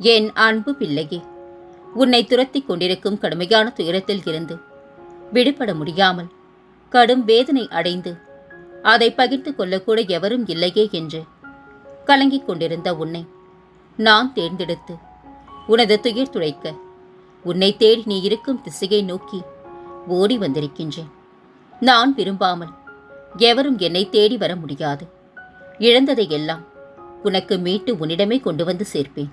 என் அன்பு பிள்ளையே? உன்னை துரத்திக் கொண்டிருக்கும் கடுமையான துயரத்தில் இருந்து விடுபட முடியாமல் கடும் வேதனை அடைந்து அதை பகிர்ந்து கொள்ளக்கூட எவரும் இல்லையே என்று கலங்கிக் கொண்டிருந்த உன்னை நான் தேர்ந்தெடுத்து உனது துயர் துடைக்க உன்னை தேடி நீ இருக்கும் திசையை நோக்கி ஓடி வந்திருக்கின்றேன். நான் விரும்பாமல் எவரும் என்னை தேடி வர முடியாது. இழந்ததை எல்லாம் உனக்கு மீட்டு உன்னிடமே கொண்டு வந்து சேர்ப்பேன்.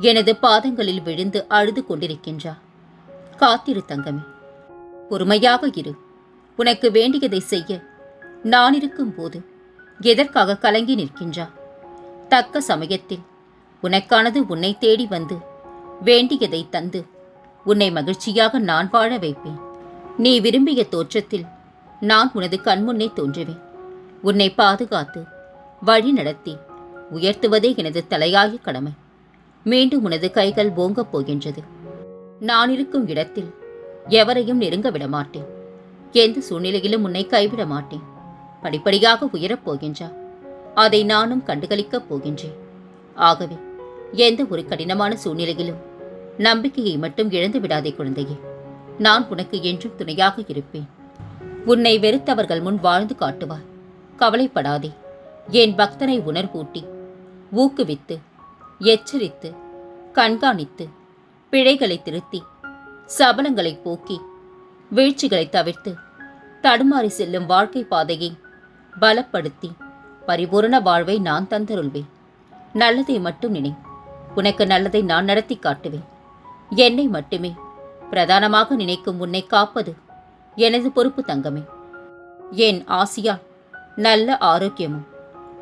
எனது பாதங்களில் விழுந்து அழுது கொண்டிருக்கின்றார். காத்திரு தங்கமே பொறுமையாக இரு. உனக்கு வேண்டியதை செய்ய நான் இருக்கும்போது எதற்காக கலங்கி நிற்கின்றா தக்க சமயத்தில் உனக்கானது உன்னை தேடி வந்து வேண்டியதை தந்து உன்னை மகிழ்ச்சியாக நான் வாழ வைப்பேன். நீ விரும்பிய தோற்றத்தில் நான் உனது கண்முன்னே தோன்றுவேன். உன்னை பாதுகாத்து வழி நடத்தி உயர்த்துவதே எனது தலையாய கடமை. மீண்டும் உனது கைகள் ஓங்கப் போகின்றது. நான் இருக்கும் இடத்தில் எவரையும் நெருங்க விட மாட்டேன் எந்த சூழ்நிலையிலும் உன்னை கைவிட மாட்டேன். படிப்படியாக உயரப் போகின்றா. அதை நானும் கண்டுகளிக்கப் போகின்றேன். ஆகவே எந்த ஒரு கடினமான சூழ்நிலையிலும் நம்பிக்கையை மட்டும் இழந்து விடாதே குழந்தையே. நான் உனக்கு என்றும் துணையாக இருப்பேன். உன்னை வெறுத்தவர்கள் முன் வாழ்ந்து காட்டுவார். கவலைப்படாதே. என் பக்தனை உணர்வூட்டி ஊக்குவித்து எச்சரித்து கண்காணித்து பிழைகளை திருத்தி சபலங்களை போக்கி வீழ்ச்சிகளை தவிர்த்து தடுமாறி செல்லும் வாழ்க்கை பாதையை பலப்படுத்தி பரிபூரண வாழ்வை நான் தந்தருள்வேன். நல்லதை மட்டும் நினை. உனக்கு நல்லதை நான் நடத்தி காட்டுவேன். என்னை மட்டுமே பிரதானமாக நினைக்கும் உன்னை காப்பது எனது பொறுப்பு தங்கமே. என் ஆசியால் நல்ல ஆரோக்கியமும்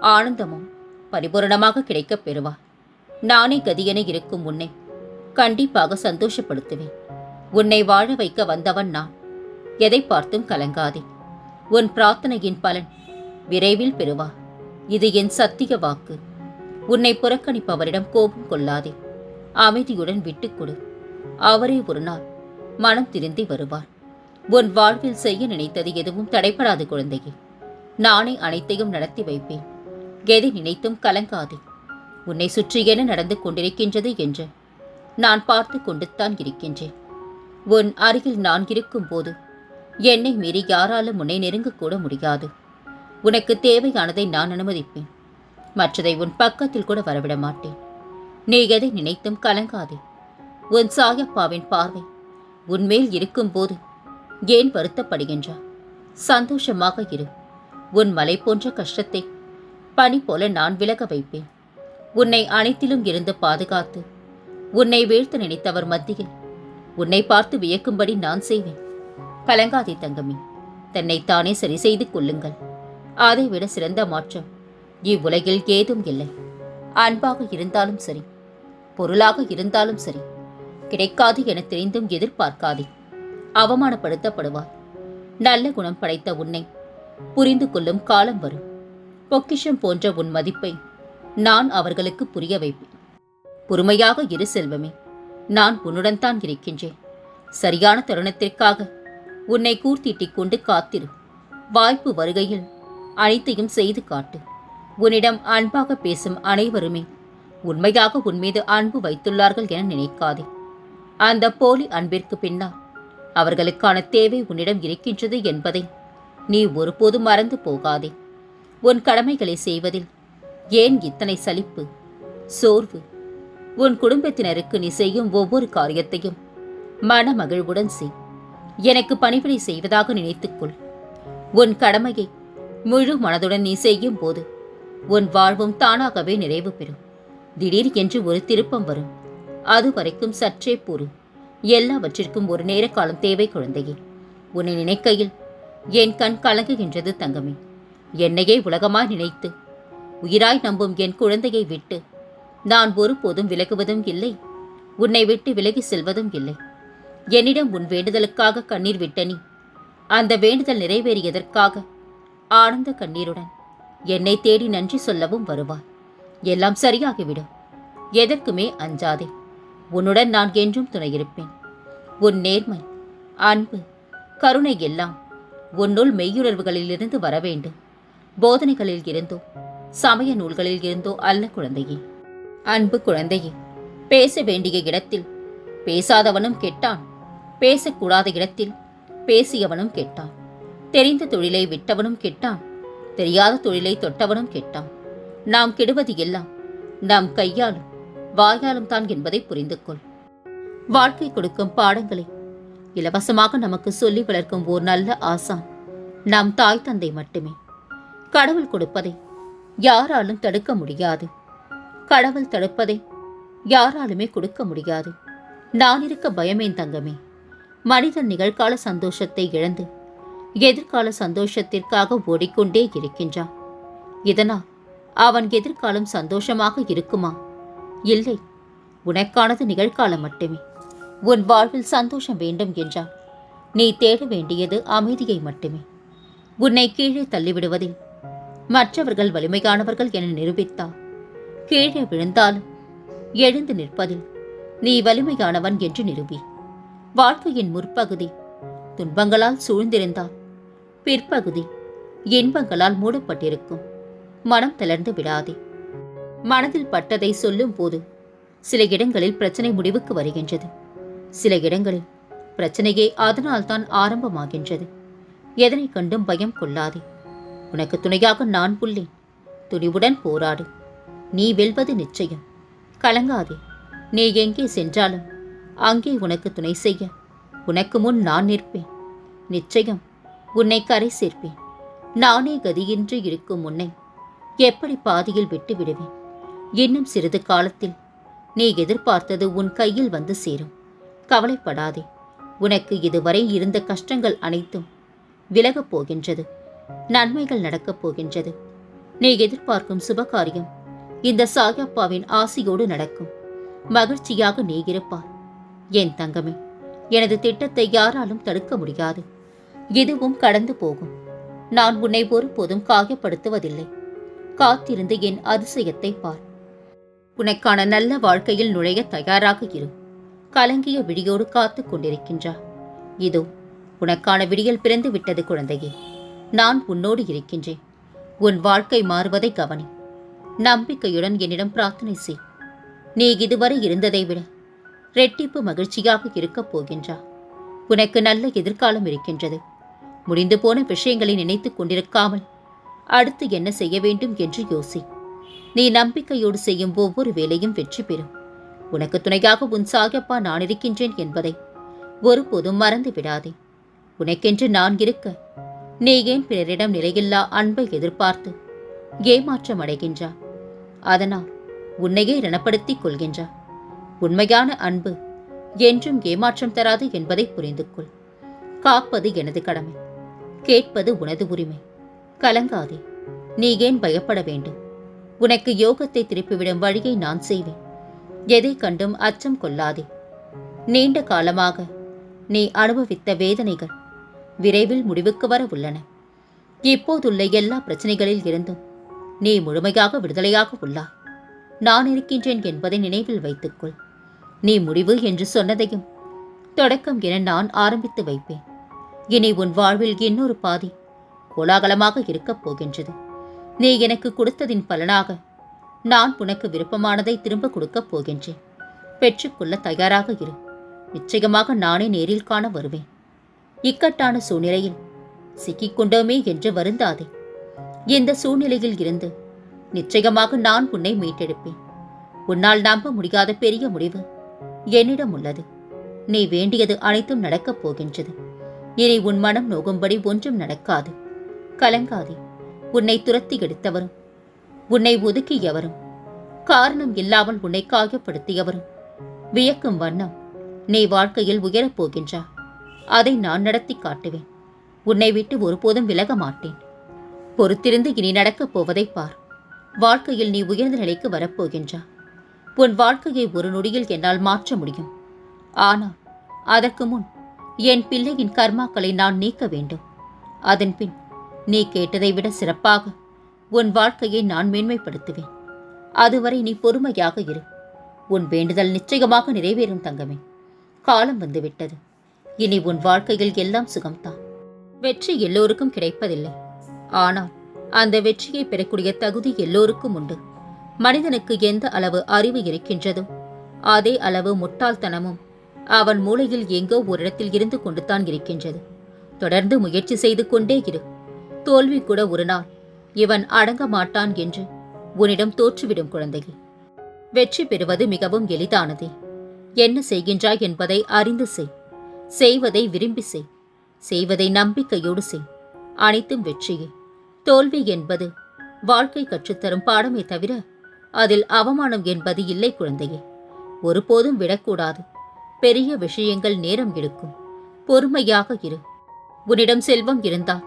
ஆனந்தமும் பரிபூரணமாக கிடைக்கப் பெறுவார் நானே கதியென இருக்கும் உன்னை. கண்டிப்பாக சந்தோஷப்படுத்துவேன். உன்னை வாழ வைக்க வந்தவன் நான். எதை பார்த்தும் கலங்காதே. உன் பிரார்த்தனையின் பலன் விரைவில் பெறுவா. இது என் சத்திய வாக்கு. உன்னை புறக்கணிப்பவரிடம் கோபம் கொள்ளாதே. அமைதியுடன் விட்டுக்கொடு அவரே ஒரு நாள் மனம் திருந்தி வருவார். உன் வாழ்வில் செய்ய நினைத்தது எதுவும் தடைபடாது குழந்தையே. நானே அனைத்தையும் நடத்தி வைப்பேன். எதை நினைத்தும் கலங்காதே. உன்னை சுற்றி என்ன நடந்து கொண்டிருக்கின்றது என்று நான் பார்த்து கொண்டுத்தான் இருக்கின்றேன். உன் அருகில் நான் இருக்கும்போது என்னை மீறி யாராலும் உன்னை நெருங்கக்கூட முடியாது. உனக்கு தேவையானதை நான் அனுமதிப்பேன். மற்றதை உன் பக்கத்தில் கூட வரவிட மாட்டேன். நீ எதை நினைத்தும் கலங்காதே. உன் சாயப்பாவின் பார்வை உன்மேல் இருக்கும்போது ஏன் வருத்தப்படுகின்றா? சந்தோஷமாக இரு. உன் மலை போன்ற கஷ்டத்தை பனி போல நான் விலக வைப்பேன். உன்னை அனைத்திலும் இருந்து பாதுகாத்து உன்னை வீழ்த்த நினைத்தவர் மத்தியில் உன்னை பார்த்து வியக்கும்படி நான் செய்வேன். கலங்காதே தங்கமே தன்னைத்தானே சரி செய்து கொள்ளுங்கள். அதைவிட சிறந்த மாற்றம் இவ்வுலகில் ஏதும் இல்லை. அன்பாக இருந்தாலும் சரி பொருளாக இருந்தாலும் சரி கிடைக்காது என தெரிந்தும் எதிர்பார்க்காதே. அவமானப்படுத்தப்படுவார் நல்ல குணம் படைத்த உன்னை புரிந்து கொள்ளும் காலம் வரும். பொக்கிஷம் போன்ற உன் மதிப்பை நான் அவர்களுக்கு புரிய வைப்பேன். பொறுமையாக இரு செல்வமே நான் உன்னுடன் தான் இருக்கின்றேன். சரியான தருணத்திற்காக உன்னை கூர்த்திட்டிக் கொண்டு காத்திரு. வாய்ப்பு வருகையில் அனைத்தையும் செய்து காட்டு. உன்னிடம் அன்பாக பேசும் அனைவருமே உண்மையாக உன் மீது அன்பு வைத்துள்ளார்கள் என நினைக்காதே. அந்த போலி அன்பிற்கு பின்னால் அவர்களுக்கான தேவை உன்னிடம் இருக்கின்றது என்பதை நீ ஒருபோதும் மறந்து போகாதே. உன் கடமைகளை செய்வதில் ஏன் இத்தனை சலிப்பு? சோர்வு. உன் குடும்பத்தினருக்கு நீ செய்யும் ஒவ்வொரு காரியத்தையும் மன மகிழ்வுடன் செய். எனக்கு பணிவிடை செய்வதாக நினைத்துக்கொள். உன் கடமையை முழு மனதுடன் நீ செய்யும் போது உன் வாழ்வும் தானாகவே நிறைவு பெறும். திடீர் என்று ஒரு திருப்பம் வரும். அது வரைக்கும் சற்றே பொறு. எல்லாவற்றிற்கும் ஒரு நேர காலம் தேவை குழந்தையே. உன்னை நினைக்கையில் என் கண் கலங்குகின்றது தங்கமே. என்னையே உலகமாய் நினைத்து உயிராய் நம்பும் என் குழந்தையை விட்டு. நான் ஒருபோதும் விலகுவதும் இல்லை. உன்னை விட்டு விலகி செல்வதும் இல்லை. என்னிடம் உன் வேண்டுதலுக்காக கண்ணீர் விட்ட நீ. அந்த வேண்டுதல் நிறைவேறியதற்காக ஆனந்த கண்ணீருடன் என்னை தேடி நன்றி சொல்லவும் வருவாய். எல்லாம் சரியாகிவிடும். எதற்குமே அஞ்சாதே. உன்னுடன் நான் என்றும் துணையிருப்பேன். உன் நேர்மை அன்பு கருணை எல்லாம் உன்னுள் மெய்யுணர்வுகளிலிருந்து வர வேண்டும் போதனைகளில் இருந்தோ சமய நூல்களில் இருந்தோ அல்ல குழந்தையே. அன்பு குழந்தையே பேச வேண்டிய இடத்தில் பேசாதவனும் கெட்டான். பேசக்கூடாத இடத்தில் பேசியவனும் கெட்டான். தெரிந்த தொழிலை விட்டவனும் கெட்டான். தெரியாத தொழிலை தொட்டவனும் கெட்டான். நாம் கெடுவது எல்லாம் நாம் கையாலும் வாயாலும் தான் என்பதை புரிந்து கொள் வாழ்க்கை கொடுக்கும் பாடங்களை இலவசமாக நமக்கு சொல்லி வளர்க்கும் ஓர் நல்ல ஆசான் நம் தாய் தந்தை மட்டுமே. கடவுள் கொடுப்பதை யாராலும் தடுக்க முடியாது. கடவுள் தடுப்பதை யாராலுமே கொடுக்க முடியாது. நான் இருக்க பயமேன் தங்கமே. மனிதன் நிகழ்கால சந்தோஷத்தை இழந்து எதிர்கால சந்தோஷத்திற்காக ஓடிக்கொண்டே இருக்கின்றான். இதனால் அவன் எதிர்காலம் சந்தோஷமாக இருக்குமா? இல்லை உனக்கானது நிகழ்காலம் மட்டுமே. உன் வாழ்வில் சந்தோஷம் வேண்டும் என்றால் நீ தேட வேண்டியது அமைதியை மட்டுமே. உன்னை கீழே தள்ளிவிடுவதில் மற்றவர்கள் வலிமையானவர்கள் என நிரூபித்தார். கீழே விழுந்தால் எழுந்து நிற்பதில் நீ வலிமையானவன் என்று நிரூபி. வாழ்க்கையின் முற்பகுதி துன்பங்களால் சூழ்ந்திருந்தால் பிற்பகுதி இன்பங்களால் மூடப்பட்டிருக்கும். மனம் தளர்ந்து விடாதே மனதில் பட்டதை சொல்லும் போது சில இடங்களில் பிரச்சனை முடிவுக்கு வருகின்றது. சில இடங்களில் பிரச்சனையே அதனால்தான் ஆரம்பமாகின்றது. எதனை கண்டும் பயம் கொள்ளாதே. உனக்கு துணையாக நான் புள்ளேன். துணிவுடன் போராடு. நீ வெல்வது நிச்சயம். கலங்காதே. நீ எங்கே சென்றாலும் அங்கே உனக்கு துணை செய்ய. உனக்கு முன் நான் நிற்பேன். நிச்சயம் உன்னை கரை சேர்ப்பேன். நானே கதியின்றி இருக்கும் உன்னை எப்படி பாதியில் விட்டு விடுவேன் இன்னும் சிறிது காலத்தில் நீ எதிர்பார்த்தது உன் கையில் வந்து சேரும். கவலைப்படாதே. உனக்கு இதுவரை இருந்த கஷ்டங்கள் அனைத்தும் விலகப் போகின்றது. நன்மைகள் நடக்கப் போகின்றது. நீ எதிர்பார்க்கும் சுபகாரியம் இந்த சாயப்பாவின் ஆசையோடு நடக்கும். மகிழ்ச்சியாக நீ இருப்பார் என் தங்கமே எனது திட்டத்தை யாராலும் தடுக்க முடியாது. இதுவும் கடந்து போகும். நான் உன்னை ஒருபோதும் காயப்படுத்துவதில்லை. காத்திருந்து என் அதிசயத்தை பார். உனக்கான நல்ல வாழ்க்கையில் நுழைய தயாராக இரு. கலங்கிய விடியோடு காத்துக் கொண்டிருக்கின்றார் இதோ உனக்கான விடியல் பிறந்து விட்டது குழந்தையே. நான் உன்னோடு இருக்கின்றேன். உன் வாழ்க்கை மாறுவதை கவனி. நம்பிக்கையுடன் என்னிடம் பிரார்த்தனை செய். நீ இதுவரை இருந்ததை விட ரெட்டிப்பு மகிழ்ச்சியாக இருக்கப் போகின்றா. உனக்கு நல்ல எதிர்காலம் இருக்கின்றது. முடிந்து போன விஷயங்களை நினைத்துக் கொண்டிருக்காமல் அடுத்து என்ன செய்ய வேண்டும் என்று யோசி. நீ நம்பிக்கையோடு செய்யும் ஒவ்வொரு வேலையும் வெற்றி பெறும். உனக்கு துணையாக உன் சாகப்பா நான் இருக்கின்றேன் என்பதை ஒருபோதும் மறந்து விடாதே உனக்கென்று நான் இருக்க நீ ஏன் பிறரிடம் நிலையில்லா அன்பை எதிர்பார்த்து ஏமாற்றம் அடைகின்றா அதனால் உன்னையே ரணப்படுத்திக் கொள்கின்றா. உண்மையான அன்பு என்றும் ஏமாற்றம் தராது என்பதை புரிந்து கொள் காப்பது எனது கடமை கேட்பது உனது உரிமை. கலங்காதே நீ ஏன் பயப்பட வேண்டும்? உனக்கு யோகத்தை திருப்பிவிடும் வழியை நான் செய்வேன். எதை கண்டும் அச்சம் கொள்ளாதே. நீண்ட காலமாக நீ அனுபவித்த வேதனைகள் விரைவில் முடிவுக்கு வர உள்ளன. இப்போதுள்ள எல்லா பிரச்சனைகளில் இருந்தும் நீ முழுமையாக விடுதலையாக உள்ளா. நான் இருக்கின்றேன் என்பதை நினைவில் வைத்துக்கொள். நீ முடிவு என்று சொன்னதையும் தொடக்கம் என நான் ஆரம்பித்து வைப்பேன். இனி உன் வாழ்வில் இன்னொரு பாதி கோலாகலமாக இருக்கப் போகின்றது. நீ எனக்கு கொடுத்ததின் பலனாக நான் உனக்கு விருப்பமானதை திரும்ப கொடுக்கப் போகின்றேன். பெற்றுக்கொள்ள தயாராக இரு. நிச்சயமாக நானே நேரில் காண வருவேன். இக்கட்டான சூழ்நிலையில் சிக்கிக்கொண்டோமே என்று வருந்தாதே. இந்த சூழ்நிலையில் இருந்து நிச்சயமாக நான் உன்னை மீட்டெடுப்பேன். உன்னால் நம்ப முடியாத பெரிய முடிவு என்னிடம் உள்ளது. நீ வேண்டியது அனைத்தும் நடக்கப் போகின்றது. இனி உன் மனம் நோகும்படி ஒன்றும் நடக்காது. கலங்காதே. உன்னை துரத்தி எடுத்தவரும் உன்னை ஒதுக்கியவரும் காரணம் இல்லாமல் உன்னை காயப்படுத்தியவரும் வியக்கும் வண்ணம் நீ வாழ்க்கையில் உயரப் போகின்றா. அதை நான் நடத்தி காட்டுவேன். உன்னை விட்டு ஒருபோதும் விலக மாட்டேன். பொறுத்திருந்து இனி நடக்கப் போவதை பார். வாழ்க்கையில் நீ உயர்ந்த நிலைக்கு வரப்போகின்றா. உன் வாழ்க்கையை ஒரு நொடியில் என்னால் மாற்ற முடியும். ஆனால் அதற்கு முன் என் பிள்ளையின் கர்மாக்களை நான் நீக்க வேண்டும். அதன் பின் நீ கேட்டதை விட சிறப்பாக உன் வாழ்க்கையை நான் மேன்மைப்படுத்துவேன். அதுவரை நீ பொறுமையாக இரு. உன் வேண்டுதல் நிச்சயமாக நிறைவேறும் தங்கமே. காலம் வந்துவிட்டது. இனி உன் வாழ்க்கையில் எல்லாம் சுகம்தான். வெற்றி எல்லோருக்கும் கிடைப்பதில்லை. ஆனால் அந்த வெற்றியை பெறக்கூடிய தகுதி எல்லோருக்கும் உண்டு. மனிதனுக்கு எந்த அளவு அறிவு இருக்கின்றதோ அதே அளவு முட்டாள்தனமும் அவன் மூளையில் எங்கோ ஒரு இடத்தில் இருந்து கொண்டுதான் இருக்கின்றது. தொடர்ந்து முயற்சி செய்து கொண்டே இரு. தோல்வி கூட ஒரு நாள் இவன் அடங்க மாட்டான் என்று உன்னிடம் தோற்றுவிடும் குழந்தையே. வெற்றி பெறுவது மிகவும் எளிதானதே. என்ன செய்கின்றாய் என்பதை அறிந்து செய். செய்வதை விரும்பி செய். செய்வதை நம்பிக்கையோடு செய். அனைத்தும் வெற்றியே. தோல்வி என்பது வாழ்க்கை கற்றுத்தரும் பாடமே தவிர அதில் அவமானம் என்பது இல்லை குழந்தையே. ஒருபோதும் விடக்கூடாது. பெரிய விஷயங்கள் நேரம் எடுக்கும். பொறுமையாக இரு. உன்னிடம் செல்வம் இருந்தால்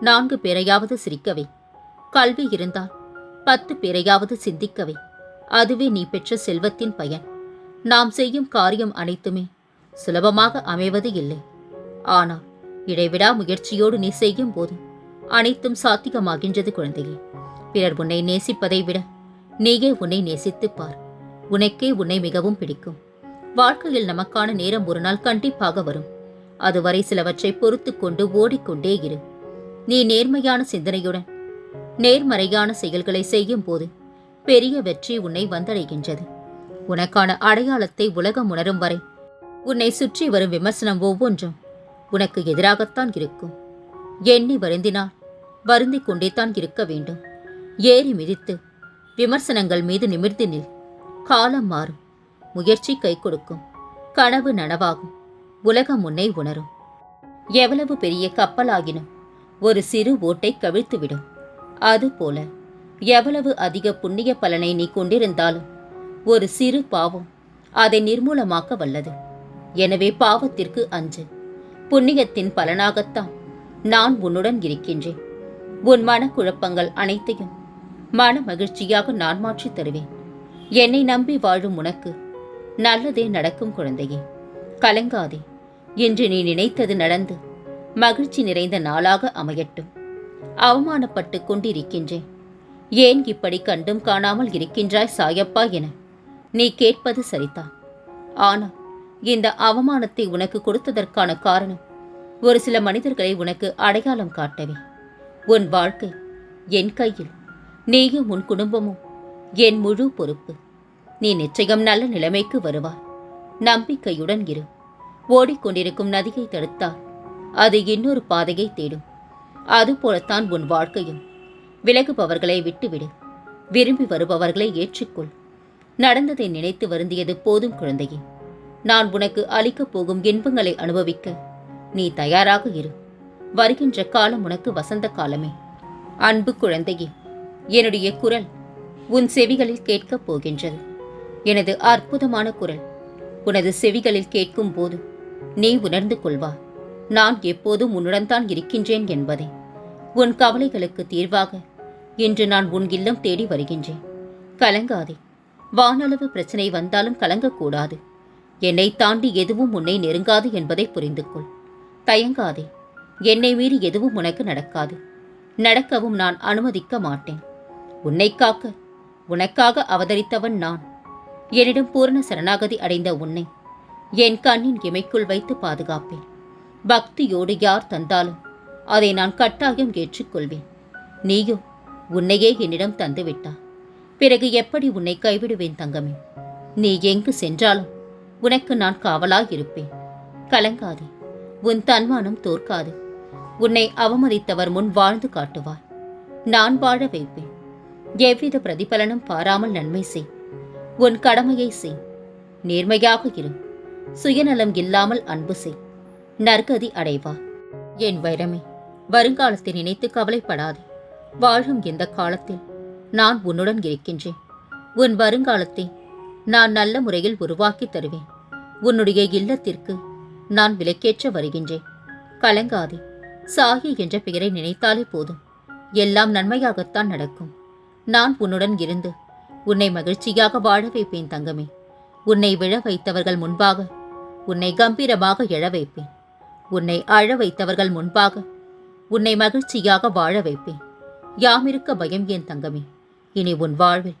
நான்கு பேரையாவது சிரிக்கவை கல்வி இருந்தால் பத்து பேரையாவது சிந்திக்கவை அதுவே நீ பெற்ற செல்வத்தின் பயன். நாம் செய்யும் காரியம் அனைத்துமே சுலபமாக அமைவது இல்லை. ஆனால் இடைவிடா முயற்சியோடு நீ செய்யும் போது அனைத்தும் சாத்தியமாகின்றது குழந்தையே. பிறர் உன்னை நேசிப்பதை விட நீயே உன்னை நேசித்துப் பார். உனக்கே உன்னை மிகவும் பிடிக்கும். வாழ்க்கையில் நமக்கான நேரம் ஒரு நாள் கண்டிப்பாக வரும். அதுவரை சிலவற்றை பொறுத்து கொண்டு ஓடிக்கொண்டே இரு. நீ நேர்மையான சிந்தனையுடன் நேர்மறையான செயல்களை செய்யும் போது பெரிய வெற்றி உன்னை வந்தடைகின்றது. உனக்கான அடையாளத்தை உலகம் உணரும் வரை உன்னை சுற்றி வரும் விமர்சனம் ஒவ்வொன்றும் உனக்கு எதிராகத்தான் இருக்கும். எண்ணி வருந்தினால் வருந்திக் கொண்டேதான் இருக்க வேண்டும். ஏறி மிதித்து விமர்சனங்கள் மீது நிமிர்ந்து நில். காலம் மாறும் முயற்சி கை கொடுக்கும் கனவு நனவாகும் உலகம் உன்னை உணரும். எவ்வளவு பெரிய கப்பலாகினும் ஒரு சிறு ஓட்டை கவிழ்த்துவிடும். அதுபோல எவ்வளவு அதிக புண்ணிய பலனை நீ கொண்டிருந்தாலும் ஒரு சிறு பாவம் அதை நிர்மூலமாக்க வல்லது. எனவே பாவத்திற்கு அஞ்சு. புண்ணியத்தின் பலனாகத்தான் நான் உன்னுடன் இருக்கின்றேன். உன் மனக்குழப்பங்கள் அனைத்தையும் மன மகிழ்ச்சியாக நான் மாற்றித் தருவேன். என்னை நம்பி வாழும் உனக்கு நல்லதே நடக்கும் குழந்தையே. கலங்காதே. என்று நீ நினைத்தது நடந்து மகிழ்ச்சி நிறைந்த நாளாக அமையட்டும். அவமானப்பட்டு கொண்டிருக்கின்றேன். ஏன் இப்படி கண்டும் காணாமல் இருக்கின்றாய் சாயப்பா என நீ கேட்பது சரிதான். ஆனால் இந்த அவமானத்தை உனக்கு கொடுத்ததற்கான காரணம். ஒரு சில மனிதர்களை உனக்கு அடையாளம் காட்டவே. உன் வாழ்க்கை என் கையில் நீயும் உன் குடும்பமும் என் முழு பொறுப்பு. நீ நிச்சயம் நல்ல நிலைமைக்கு வருவாய். நம்பிக்கையுடன் இரு. ஓடிக்கொண்டிருக்கும் நதியை தடுத்தால் அது இன்னொரு பாதையை தேடும். அதுபோலத்தான் உன் வாழ்க்கையும். விலகுபவர்களை விட்டுவிடு. விரும்பி வருபவர்களை ஏற்றுக்கொள். நடந்ததை நினைத்து வருந்தியது போதும் குழந்தையே. நான் உனக்கு அளிக்கப் போகும் இன்பங்களை அனுபவிக்க நீ தயாராக இரு. வருகின்ற காலம் உனக்கு வசந்த காலமே. அன்பு குழந்தையே என்னுடைய குரல் உன் செவிகளில் கேட்கப் போகின்றது. எனது அற்புதமான குரல் உனது செவிகளில் கேட்கும் போது நீ உணர்ந்து கொள்வா. நான் எப்போதும் உன்னுடன் தான் இருக்கின்றேன் என்பதை. உன் கவலைகளுக்கு தீர்வாக இன்று நான் உன் இல்லம் தேடி வருகின்றேன். கலங்காதே. வானளவு பிரச்சனை வந்தாலும் கலங்கக்கூடாது. என்னை தாண்டி எதுவும் உன்னை நெருங்காது என்பதை புரிந்து கொள் தயங்காதே. என்னை மீறி எதுவும் உனக்கு நடக்காது. நடக்கவும் நான் அனுமதிக்க மாட்டேன். உன்னை காக்க உனக்காக அவதரித்தவன் நான். என்னிடம் பூரண சரணாகதி அடைந்த உன்னை என் கண்ணின் இமைக்குள் வைத்து பாதுகாப்பேன். பக்தியோடு யார் தந்தாலும் அதை நான் கட்டாயம் ஏற்றுக்கொள்வேன். நீயோ உன்னையே என்னிடம் தந்துவிட்டா பிறகு எப்படி உன்னை கைவிடுவேன் தங்கமே? நீ எங்கு சென்றாலும் உனக்கு நான் காவலாய் இருப்பேன் கலங்காதே உன் தன்மானம் தோற்காது. உன்னை அவமதித்தவர் முன் வாழ்ந்து காட்டுவாய் நான் வாழ வைப்பேன். எவ்வித பிரதிபலனும் பாராமல் நன்மை செய். உன் கடமையை செய். நேர்மையாக இரு. சுயநலம் இல்லாமல் அன்பு செய். நற்கதி அடைவா. என் வைரமே வருங்காலத்தை நினைத்து கவலைப்படாதே. வாழும் இந்த காலத்தில் நான் உன்னுடன் இருக்கின்றேன். உன் வருங்காலத்தை நான் நல்ல முறையில் உருவாக்கி தருவேன். உன்னுடைய இல்லத்திற்கு நான் விலக்கேற்ற வருகின்றேன். கலங்காதே. சாகி என்ற பெயரை நினைத்தாலே போதும். எல்லாம் நன்மையாகத்தான் நடக்கும். நான் உன்னுடன் இருந்து உன்னை மகிழ்ச்சியாக வாழ வைப்பேன் தங்கமே. உன்னை விழ வைத்தவர்கள் முன்பாக உன்னை கம்பீரமாக எழ வைப்பேன். உன்னை அழ வைத்தவர்கள் முன்பாக உன்னை மகிழ்ச்சியாக வாழ வைப்பேன். யாமிருக்க பயம் ஏன் தங்கமே? இனி உன் வாழ்வில்